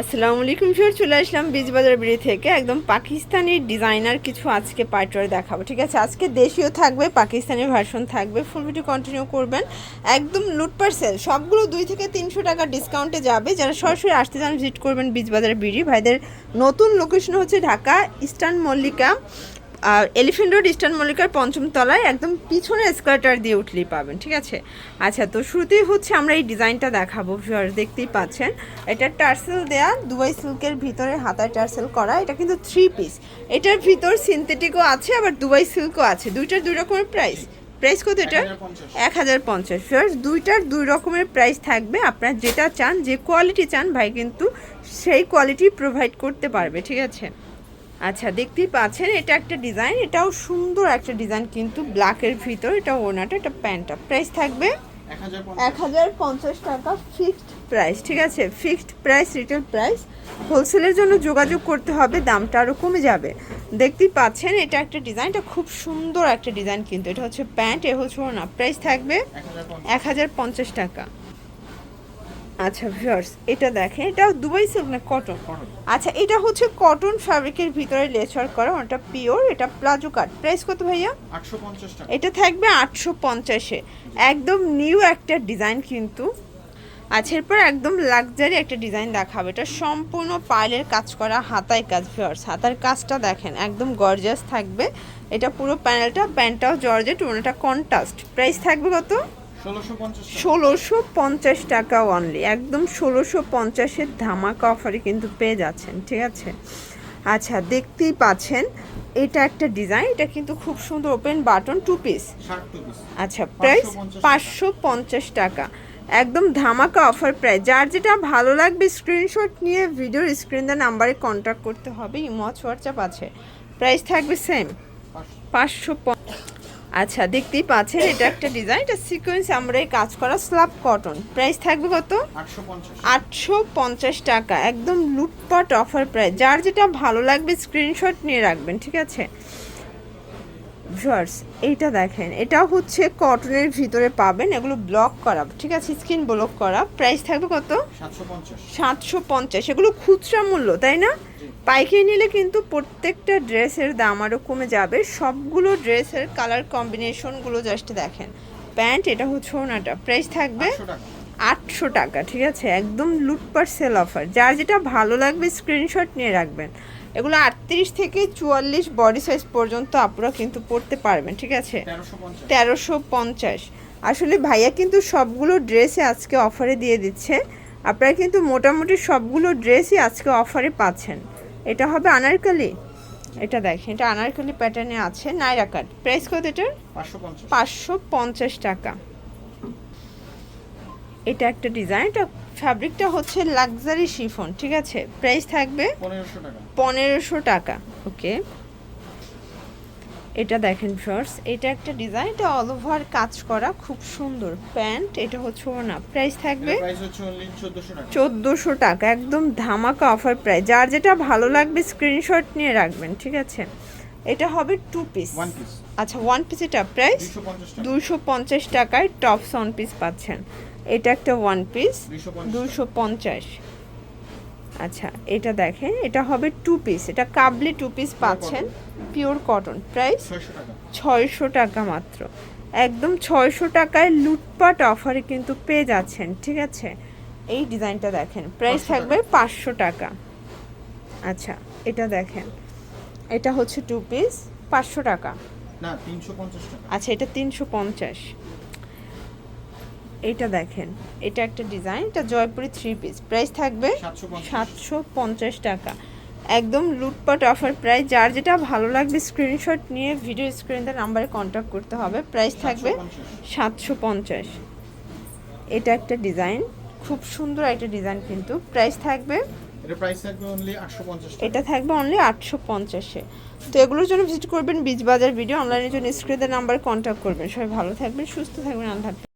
আসসালামু আলাইকুম ফিউর চলে আসলাম বীজবাজার বিড়ি থেকে। একদম পাকিস্তানি ডিজাইনার কিছু আজকে পার্টওয়ার দেখাবো, ঠিক আছে? আজকে দেশীয় থাকবে, পাকিস্তানি ভার্সন থাকবে ফুল ভিডিও কন্টিনিউ করবেন। একদম লুট পার্সেল সবগুলো দুই থেকে তিনশো টাকা ডিসকাউন্টে যাবে। যারা সরাসরি আসতে চান ভিজিট করবেন বীজবাজার বিড়ি। ভাইদের নতুন লোকেশন হচ্ছে Dhaka, eastern Mallika. Elephant road eastern মল্লিকার পঞ্চম তলায় একদম পিছনে স্কার্টার দিয়ে উঠলেই পাবেন ঠিক আছে? আচ্ছা তো শুরুতেই হচ্ছে আমরা এই ডিজাইনটা দেখাবো ভিউয়ার দেখতেই পাচ্ছেন। এটা টার্সেল দেয়া দুবাই সিল্কের ভিতরে হাতায় টার্সেল করা এটা কিন্তু থ্রি পিস এটার ভিতর সিনথেটিকও আছে আবার দুবাই সিল্কও আছে। দুইটার দুই রকমের প্রাইস প্রাইস কত এটা এক হাজার পঞ্চাশ। দুইটার দুই রকমের প্রাইস থাকবে। আপনারা যেটা চান যে কোয়ালিটি চান ভাই কিন্তু সেই কোয়ালিটি প্রোভাইড করতে পারবে ঠিক আছে? আচ্ছা দেখতেই পাচ্ছেন এটা একটা ডিজাইন এটাও সুন্দর একটা ডিজাইন কিন্তু ব্ল্যাকের ভিতর এটা ওনাটা এটা প্যান্টটা। প্রাইস থাকবে? এক হাজার পঞ্চাশ। টাকা ফিক্সড প্রাইস ঠিক আছে? ফিক্সড প্রাইস রিটেল প্রাইস হোলসেলের জন্য যোগাযোগ করতে হবে দামটা আরও কমে যাবে। দেখতেই পাচ্ছেন এটা একটা ডিজাইন এটা খুব সুন্দর একটা ডিজাইন কিন্তু এটা হচ্ছে প্যান্ট এ হচ্ছে ওনা প্রাইস থাকবে? এক হাজার পঞ্চাশ টাকা। আচ্ছা ভিউয়ার্স এটা দেখেন এটা দুবাই সিল্ক না কটন আচ্ছা এটা হচ্ছে কটন ফ্যাব্রিকের ভিতরে লেচার করা ওটা পিওর এটা প্লাজো কাট প্রাইস কত ভাইয়া? আটশো পঞ্চাশ টাকা। এটা থাকবে আটশো পঞ্চাশে। একদম নিউ একটা ডিজাইন কিন্তু। আচ্ছা এরপর একদম লাক্সারি একটা ডিজাইন দেখাবে। এটা সম্পূর্ণ পাইলের কাজ করা হাতায় কাজ ভিওর্স হাতার কাজটা দেখেন একদম গর্জাস থাকবে। এটা পুরো প্যানেলটা প্যান্টটাও জর্জেট ওনাটা কন্ট্রাস্ট প্রাইস থাকবে কত? ষোলোশো পঞ্চাশ টাকা। অনলি একদম ষোলোশো পঞ্চাশের ধামাকা অফারে কিন্তু পেয়ে যাচ্ছেন ঠিক আছে? আচ্ছা দেখতেই পাচ্ছেন এটা একটা ডিজাইন এটা কিন্তু খুব সুন্দর ওপেন বাটন টু পিস আচ্ছা প্রাইস পাঁচশো পঞ্চাশ টাকা। একদম ধামাকা অফার প্রাইস যার যেটা ভালো লাগবে স্ক্রিনশট নিয়ে ভিডিওর স্ক্রিন দেওয়া নাম্বারে কন্ট্যাক্ট করতে হবে। ইমচ হোয়াটসঅ্যাপ আছে। প্রাইস থাকবে সেম পাঁচশো। আচ্ছা দেখতেই পাচ্ছেন এটা একটা ডিজাইন এটা সিকোয়েন্স আমরা এই কাজ করা স্ল্যাব কটন প্রাইস থাকবে কত? আটশো পঞ্চাশ। আটশো পঞ্চাশ টাকা একদম লুটপাট অফার প্রাইস যার যেটা ভালো লাগবে স্ক্রিনশট নিয়ে রাখবেন ঠিক আছে? ভিউয়ার্স এইটা দেখেন। এটা হচ্ছে কটনের ভিতরে পাবেন। এগুলো ব্লক করা। ঠিক আছে স্কিন ব্লক করা। প্রাইস থাকবে কত? সাতশো পঞ্চাশ। এগুলো খুচরা মূল্য তাই না? পাইকারি নিলে কিন্তু প্রত্যেকটা ড্রেসের দাম আরও কমে যাবে। সবগুলো ড্রেসের কালার কম্বিনেশনগুলো জাস্ট দেখেন। প্যান্ট এটা হচ্ছে ওনাটা। প্রাইস থাকবে আটশো টাকা। ঠিক আছে? একদম লুটপাট সেল অফার যার যেটা ভালো লাগবে স্ক্রিনশট নিয়ে রাখবেন। এগুলো আটত্রিশ থেকে চুয়াল্লিশ বডি সাইজ পর্যন্ত আপনারা কিন্তু পড়তে পারবেন ঠিক আছে? তেরোশো পঞ্চাশ। আসলে ভাইয়া কিন্তু সবগুলো ড্রেসই আজকে অফারে দিয়ে দিচ্ছে। আপনারা কিন্তু মোটামুটি সবগুলো ড্রেসই আজকে অফারে পাচ্ছেন। এটা হবে আনারকালি। এটা দেখেন এটা আনারকালি প্যাটার্নে আছে। নাইরা কাট প্রাইস কত এটার? পাঁচশো পঞ্চাশ টাকা। এটা একটা ডিজাইন এটা ফ্যাব্রিকটা হচ্ছে লাক্সারি শিফন ঠিক আছে? প্রাইস থাকবে পনেরোশো টাকা। ওকে? এটা দেখেন ফ্রস এটা একটা ডিজাইন এটা অল ওভার কাজ করা খুব সুন্দর। প্যান্ট এটা হচ্ছে ও না প্রাইস থাকবে চোদ্দোশো টাকা। একদম ধামাকা অফার প্রাইস যার যেটা ভালো লাগবে স্ক্রিনশট নিয়ে রাখবেন ঠিক আছে? এটা হবে টু পিস আচ্ছা ওয়ান পিস এটা প্রাইস দুশো পঞ্চাশ টাকায় টপস ওয়ান পিস পাচ্ছেন। এটা একটা ওয়ান পিস দুশো পঞ্চাশ। আচ্ছা এটা দেখেন এটা হবে টু পিস এটা কাবলি টু পিস পাচ্ছেন। পিওর কটন প্রাইস ছয়শো টাকা। মাত্র। একদম ছয়শো টাকায় লুটপাট অফারে কিন্তু পেয়ে যাচ্ছেন ঠিক আছে? এই ডিজাইনটা দেখেন প্রাইস থাকবে পাঁচশো টাকা। আচ্ছা এটা দেখেন এটা হচ্ছে টু পিস পাঁচশো টাকা। আচ্ছা এটা তিনশো পঞ্চাশ। এটা দেখেন এটা একটা ডিজাইন এটা জয়পুরি থ্রি পিস প্রাইস থাকবে সাতশো পঞ্চাশ। টাকা। একদম লুটপাট অফার প্রাইস যার যেটা ভালো লাগবে স্ক্রিনশট নিয়ে ভিডিও স্ক্রিনতে নাম্বারে কন্ট্যাক্ট করতে হবে। প্রাইস থাকবে সাতশো পঞ্চাশ। এটা একটা ডিজাইন খুব সুন্দর একটা ডিজাইন কিন্তু। প্রাইস থাকবে এটা থাকবে অনলি আটশো পঞ্চাশ তো এগুলোর জন্য ভিজিট করবেন বীজবাজার ভিডিও অনলাইনের জন্য স্ক্রিনের নাম্বারে কন্ট্যাক্ট করবেন। সবাই ভালো থাকবেন সুস্থ থাকবেন আল্লাহ।